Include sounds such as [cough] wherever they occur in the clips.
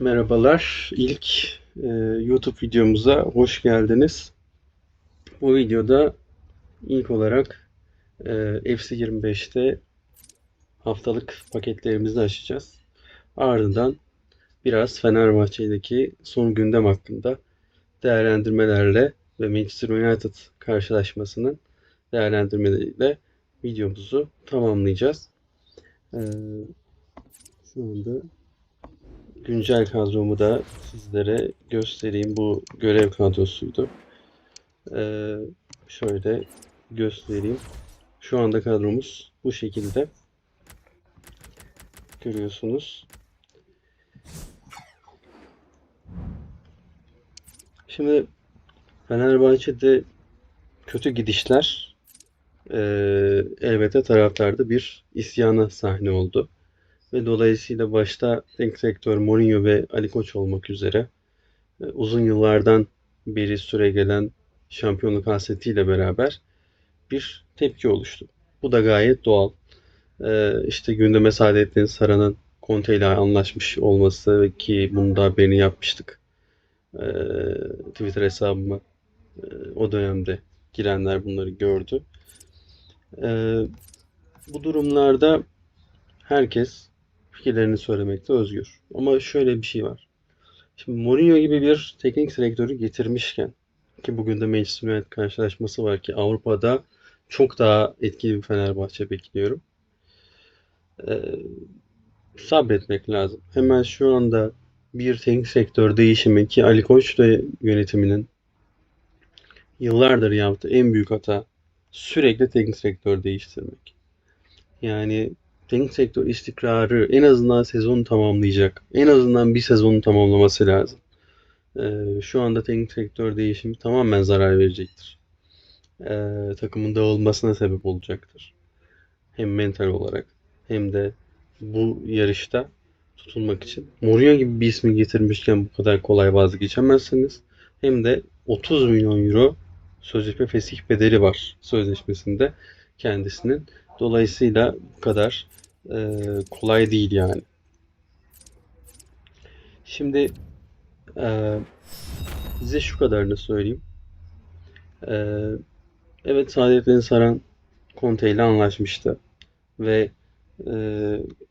Merhabalar. İlk e, YouTube videomuza hoş geldiniz. Bu videoda ilk olarak e, FC25'te haftalık paketlerimizi açacağız. Ardından biraz Fenerbahçe'deki son gündem hakkında değerlendirmelerle ve Manchester United karşılaşmasının değerlendirmeleriyle videomuzu tamamlayacağız. E, şu anda güncel kadromu da sizlere göstereyim. Bu görev kadrosuydu. Ee, şöyle göstereyim. Şu anda kadromuz bu şekilde. Görüyorsunuz. Şimdi Fenerbahçe'de kötü gidişler e, elbette taraftarda bir isyana sahne oldu ve dolayısıyla başta teknik direktör Mourinho ve Ali Koç olmak üzere e, uzun yıllardan beri süre gelen şampiyonluk hasretiyle beraber bir tepki oluştu. Bu da gayet doğal. Ee, işte gündeme Saadettin Saran'ın Conte ile anlaşmış olması ki bunu da haberini yapmıştık. Ee, Twitter hesabıma e, o dönemde girenler bunları gördü. Ee, bu durumlarda herkes fikirlerini söylemekte özgür. Ama şöyle bir şey var. Şimdi Mourinho gibi bir teknik direktörü getirmişken ki bugün de Manchester United karşılaşması var ki Avrupa'da çok daha etkili bir Fenerbahçe bekliyorum. Ee, sabretmek lazım. Hemen şu anda bir teknik sektör değişimi ki Ali Koç ve yönetiminin yıllardır yaptığı en büyük hata sürekli teknik sektör değiştirmek. Yani teknik sektör istikrarı en azından sezonu tamamlayacak. En azından bir sezonu tamamlaması lazım. Ee, şu anda teknik sektör değişimi tamamen zarar verecektir. Ee, takımın dağılmasına sebep olacaktır. Hem mental olarak hem de bu yarışta tutulmak için. Mourinho gibi bir ismi getirmişken bu kadar kolay vazgeçemezsiniz. Hem de 30 milyon euro sözleşme fesih bedeli var sözleşmesinde kendisinin. Dolayısıyla bu kadar e, kolay değil yani. Şimdi e, size şu kadarını söyleyeyim. E, evet Saadettin Saran Conte ile anlaşmıştı. Ve e,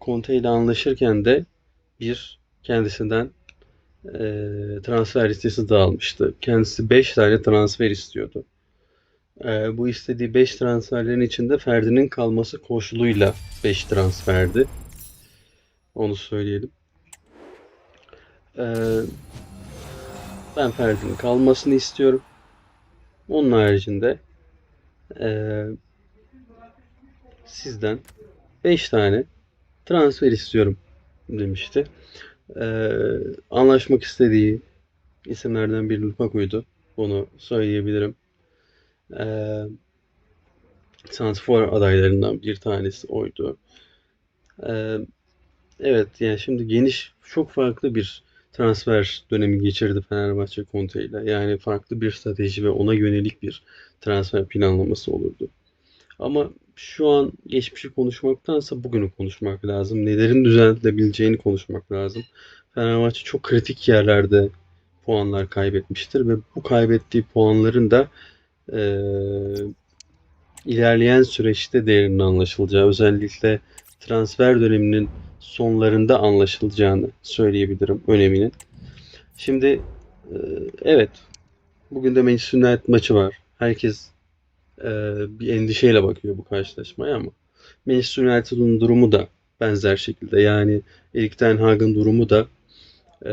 Conte ile anlaşırken de bir kendisinden e, transfer listesi dağılmıştı. Kendisi 5 tane transfer istiyordu. E, bu istediği 5 transferlerin içinde Ferdi'nin kalması koşuluyla 5 transferdi. Onu söyleyelim. E, ben Ferdi'nin kalmasını istiyorum. Onun haricinde e, sizden 5 tane transfer istiyorum demişti. Ee, anlaşmak istediği isimlerden biri Lukaku'ydu. Onu söyleyebilirim. Ee, Santifor adaylarından bir tanesi oydu. Ee, evet yani şimdi geniş çok farklı bir transfer dönemi geçirdi Fenerbahçe Conte ile. Yani farklı bir strateji ve ona yönelik bir transfer planlaması olurdu. Ama şu an geçmişi konuşmaktansa bugünü konuşmak lazım. Nelerin düzeltilebileceğini konuşmak lazım. Fenerbahçe çok kritik yerlerde puanlar kaybetmiştir ve bu kaybettiği puanların da e, ilerleyen süreçte değerinin anlaşılacağı, özellikle transfer döneminin sonlarında anlaşılacağını söyleyebilirim öneminin. Şimdi e, evet bugün de Manchester United maçı var. Herkes e, bir endişeyle bakıyor bu karşılaşmaya ama Manchester United'ın durumu da benzer şekilde. Yani Erik Ten Hag'ın durumu da e,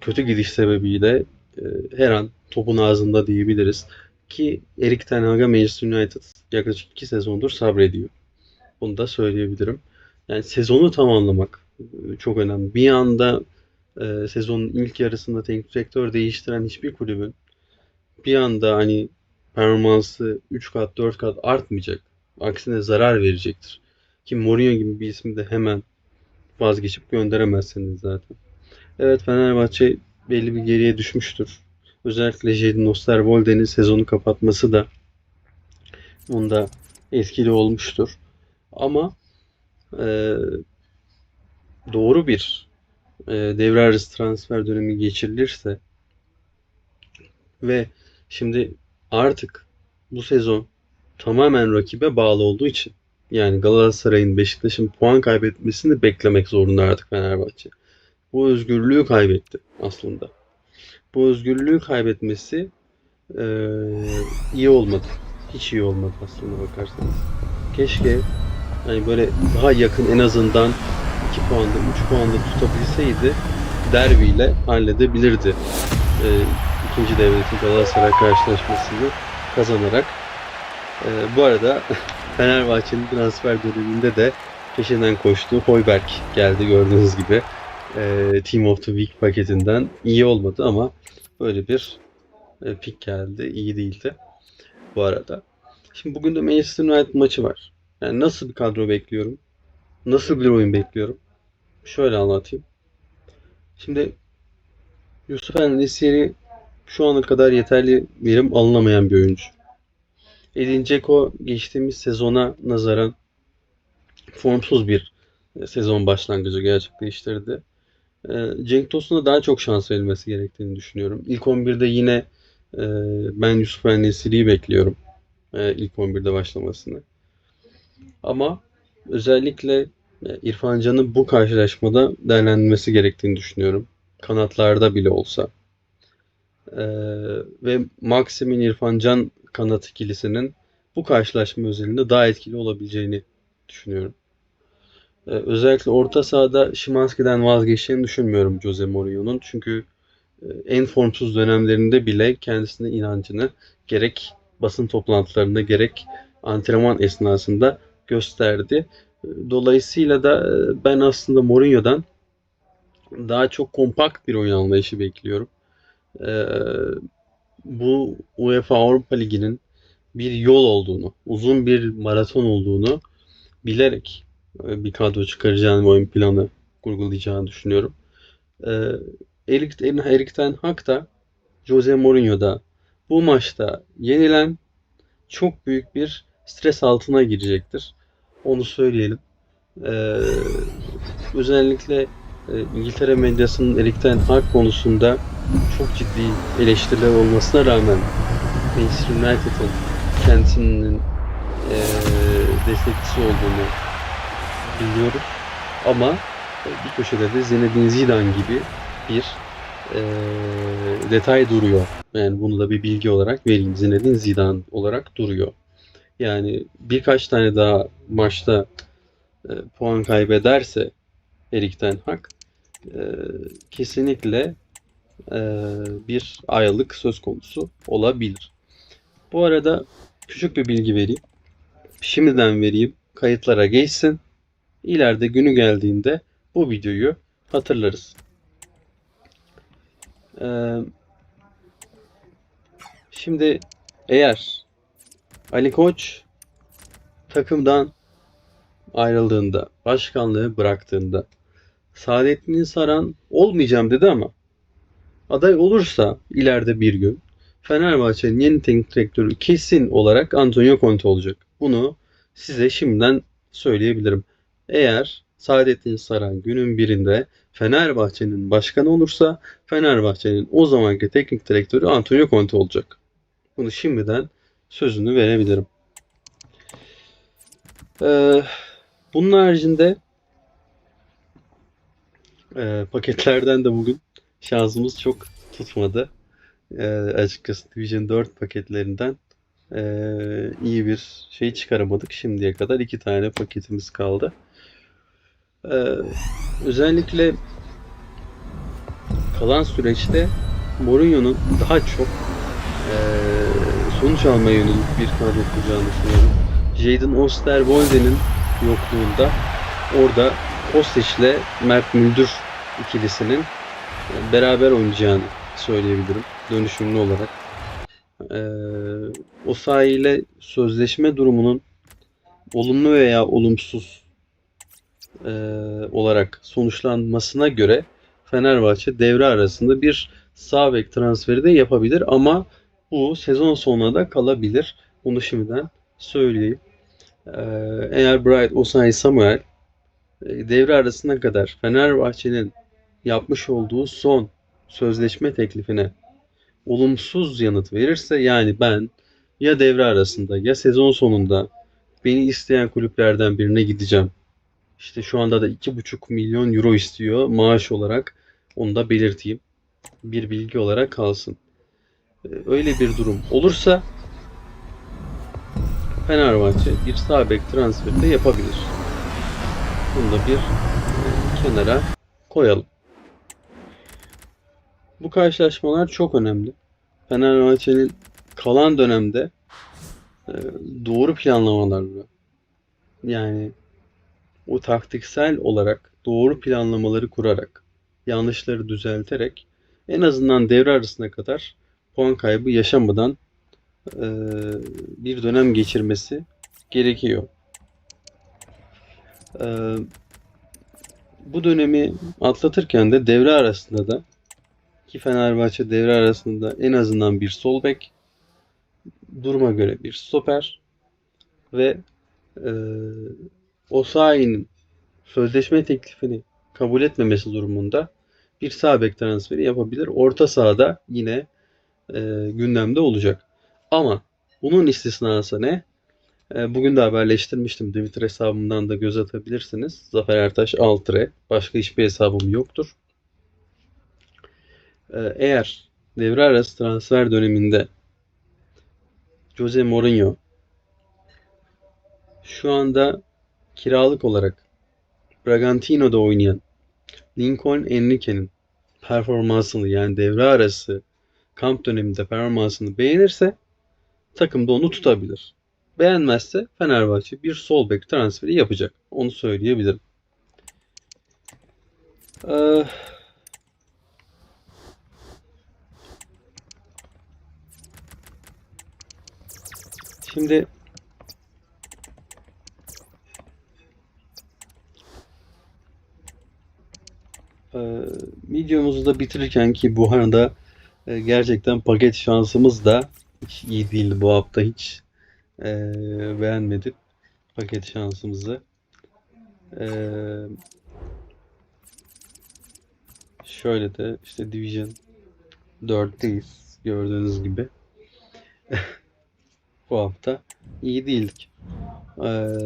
kötü gidiş sebebiyle e, her an topun ağzında diyebiliriz. Ki Erik Ten Hag'a Manchester United yaklaşık 2 sezondur sabrediyor. Bunu da söyleyebilirim. Yani sezonu tamamlamak çok önemli. Bir anda e, sezonun ilk yarısında teknik direktör değiştiren hiçbir kulübün bir anda hani performansı 3 kat 4 kat artmayacak. Aksine zarar verecektir. Ki Mourinho gibi bir ismi de hemen vazgeçip gönderemezsiniz zaten. Evet Fenerbahçe belli bir geriye düşmüştür. Özellikle Jadon Osterwolde'nin sezonu kapatması da onda etkili olmuştur. Ama e, doğru bir e, devre arası transfer dönemi geçirilirse ve şimdi artık bu sezon tamamen rakibe bağlı olduğu için yani Galatasaray'ın Beşiktaş'ın puan kaybetmesini beklemek zorunda artık Fenerbahçe. Bu özgürlüğü kaybetti aslında. Bu özgürlüğü kaybetmesi e, iyi olmadı. Hiç iyi olmadı aslında bakarsanız. Keşke hani böyle daha yakın en azından 2 puanda 3 puanda tutabilseydi derbiyle halledebilirdi. E, ikinci devletin Galatasaray karşılaşmasını kazanarak. E, bu arada [laughs] Fenerbahçe'nin transfer döneminde de peşinden koştuğu Hoiberg geldi gördüğünüz gibi. E, Team of the Week paketinden iyi olmadı ama böyle bir e, pik geldi. iyi değildi bu arada. Şimdi bugün de Manchester United maçı var. Yani nasıl bir kadro bekliyorum? Nasıl bir oyun bekliyorum? Şöyle anlatayım. Şimdi Yusuf Enesiri şu ana kadar yeterli verim alınamayan bir oyuncu. Edin Dzeko geçtiğimiz sezona nazaran formsuz bir sezon başlangıcı gerçekleştirdi. Ee, Cenk Tosun'a daha çok şans verilmesi gerektiğini düşünüyorum. İlk 11'de yine e, ben Yusuf Enesiri'yi bekliyorum. E, ilk 11'de başlamasını. Ama özellikle e, İrfan Can'ın bu karşılaşmada değerlendirilmesi gerektiğini düşünüyorum. Kanatlarda bile olsa. Ee, ve Maxim'in İrfan Can kanat ikilisinin bu karşılaşma özelinde daha etkili olabileceğini düşünüyorum. Ee, özellikle orta sahada Szymanski'den vazgeçeceğini düşünmüyorum Jose Mourinho'nun. Çünkü e, en formsuz dönemlerinde bile kendisine inancını gerek basın toplantılarında gerek antrenman esnasında gösterdi. Dolayısıyla da e, ben aslında Mourinho'dan daha çok kompakt bir oyun anlayışı bekliyorum. Ee, bu UEFA Avrupa Ligi'nin bir yol olduğunu, uzun bir maraton olduğunu bilerek bir kadro çıkaracağını, oyun planı kurgulayacağını düşünüyorum. Ee, Erik, Erik Ten Hag da Jose Mourinho da bu maçta yenilen çok büyük bir stres altına girecektir. Onu söyleyelim. Ee, özellikle e, İngiltere medyasının Erik Ten Hag konusunda çok ciddi eleştiriler olmasına rağmen Manchester United'ın kendisinin e, destekçisi olduğunu biliyoruz. Ama e, bir köşede de Zinedine Zidane gibi bir e, detay duruyor. Yani bunu da bir bilgi olarak vereyim. Zinedine Zidane olarak duruyor. Yani birkaç tane daha maçta e, puan kaybederse Erik Ten Hag e, kesinlikle e, bir aylık söz konusu olabilir. Bu arada küçük bir bilgi vereyim. Şimdiden vereyim. Kayıtlara geçsin. İleride günü geldiğinde bu videoyu hatırlarız. Ee, şimdi eğer Ali Koç takımdan ayrıldığında, başkanlığı bıraktığında Saadettin Saran olmayacağım dedi ama aday olursa ileride bir gün Fenerbahçe'nin yeni teknik direktörü kesin olarak Antonio Conte olacak. Bunu size şimdiden söyleyebilirim. Eğer Saadettin Saran günün birinde Fenerbahçe'nin başkanı olursa Fenerbahçe'nin o zamanki teknik direktörü Antonio Conte olacak. Bunu şimdiden sözünü verebilirim. Ee, bunun haricinde e, paketlerden de bugün şansımız çok tutmadı. E, açıkçası Division 4 paketlerinden e, iyi bir şey çıkaramadık. Şimdiye kadar iki tane paketimiz kaldı. E, özellikle kalan süreçte Mourinho'nun daha çok e, sonuç almaya yönelik bir kadro kuracağını düşünüyorum. Jadon Osterwolde'nin yokluğunda orada Kostić ile Mert Müldür ikilisinin beraber oynayacağını söyleyebilirim dönüşümlü olarak. Ee, o sahiyle sözleşme durumunun olumlu veya olumsuz e, olarak sonuçlanmasına göre Fenerbahçe devre arasında bir sağ bek transferi de yapabilir ama bu sezon sonuna da kalabilir. Bunu şimdiden söyleyeyim. Ee, eğer Bright, Osayi, Samuel e, devre arasına kadar Fenerbahçe'nin yapmış olduğu son sözleşme teklifine olumsuz yanıt verirse yani ben ya devre arasında ya sezon sonunda beni isteyen kulüplerden birine gideceğim. İşte şu anda da 2,5 milyon euro istiyor maaş olarak. Onu da belirteyim. Bir bilgi olarak kalsın. Ee, Öyle bir durum olursa Fenerbahçe bir sağ bek transferi de yapabilir. Bunu da bir e, kenara koyalım. Bu karşılaşmalar çok önemli. Fenerbahçe'nin kalan dönemde e, doğru planlamalarla yani o taktiksel olarak doğru planlamaları kurarak yanlışları düzelterek en azından devre arasına kadar puan kaybı yaşamadan e, bir dönem geçirmesi gerekiyor. E, bu dönemi atlatırken de devre arasında da ki Fenerbahçe devre arasında en azından bir sol bek, duruma göre bir stoper ve e, Osayi'nin sözleşme teklifini kabul etmemesi durumunda bir sağ bek transferi yapabilir. Orta sahada yine e, gündemde olacak. Ama bunun istisnası ne? E, bugün de haberleştirmiştim. Twitter hesabımdan da göz atabilirsiniz. Zafer Ertaş Altre. Başka hiçbir hesabım yoktur. E, eğer devre arası transfer döneminde Jose Mourinho şu anda kiralık olarak Bragantino'da oynayan Lincoln Enrique'nin performansını yani devre arası kamp döneminde performansını beğenirse takımda onu tutabilir. Beğenmezse Fenerbahçe bir sol bek transferi yapacak. Onu söyleyebilirim. Ee, şimdi Ee, videomuzu da bitirirken ki bu arada e, gerçekten paket şansımız da hiç iyi değildi bu hafta hiç e, beğenmedim paket şansımızı. E, şöyle de işte Division 4'teyiz gördüğünüz gibi. [laughs] bu hafta iyi değildik. E,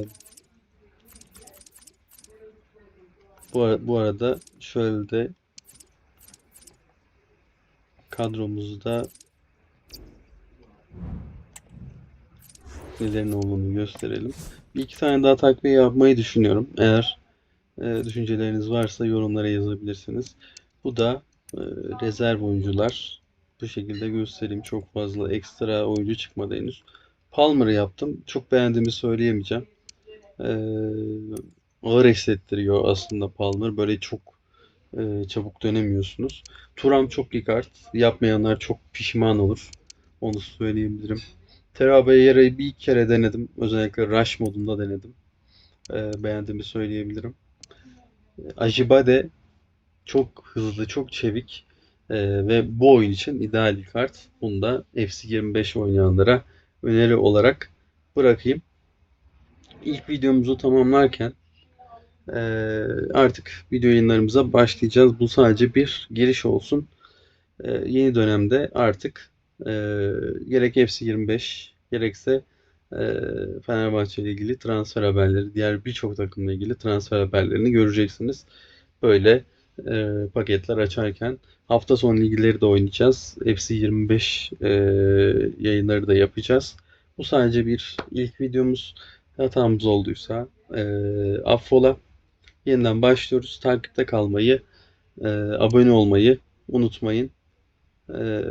Bu, ara- bu arada şöyle de kadromuzda nelerin olduğunu gösterelim. Bir iki tane daha takviye yapmayı düşünüyorum. Eğer e, düşünceleriniz varsa yorumlara yazabilirsiniz. Bu da e, rezerv oyuncular. Bu şekilde göstereyim. Çok fazla ekstra oyuncu çıkmadı henüz. Palmer'ı yaptım. Çok beğendiğimi söyleyemeyeceğim. E, ağır hissettiriyor aslında Palmer. Böyle çok e, çabuk dönemiyorsunuz. Turam çok iyi kart. Yapmayanlar çok pişman olur. Onu söyleyebilirim. Terabayera'yı bir kere denedim. Özellikle Rush modunda denedim. E, beğendiğimi söyleyebilirim. Ajibade çok hızlı, çok çevik e, ve bu oyun için ideal bir kart. Bunu da FC25 oynayanlara öneri olarak bırakayım. İlk videomuzu tamamlarken ee, artık video yayınlarımıza başlayacağız. Bu sadece bir giriş olsun. Ee, yeni dönemde artık e, gerek FC25 gerekse e, Fenerbahçe ile ilgili transfer haberleri, diğer birçok takımla ilgili transfer haberlerini göreceksiniz. Böyle e, paketler açarken hafta sonu ilgileri de oynayacağız. FC25 e, yayınları da yapacağız. Bu sadece bir ilk videomuz. Hatamız olduysa e, affola. Yeniden başlıyoruz. Takipte kalmayı, e, abone olmayı unutmayın. E,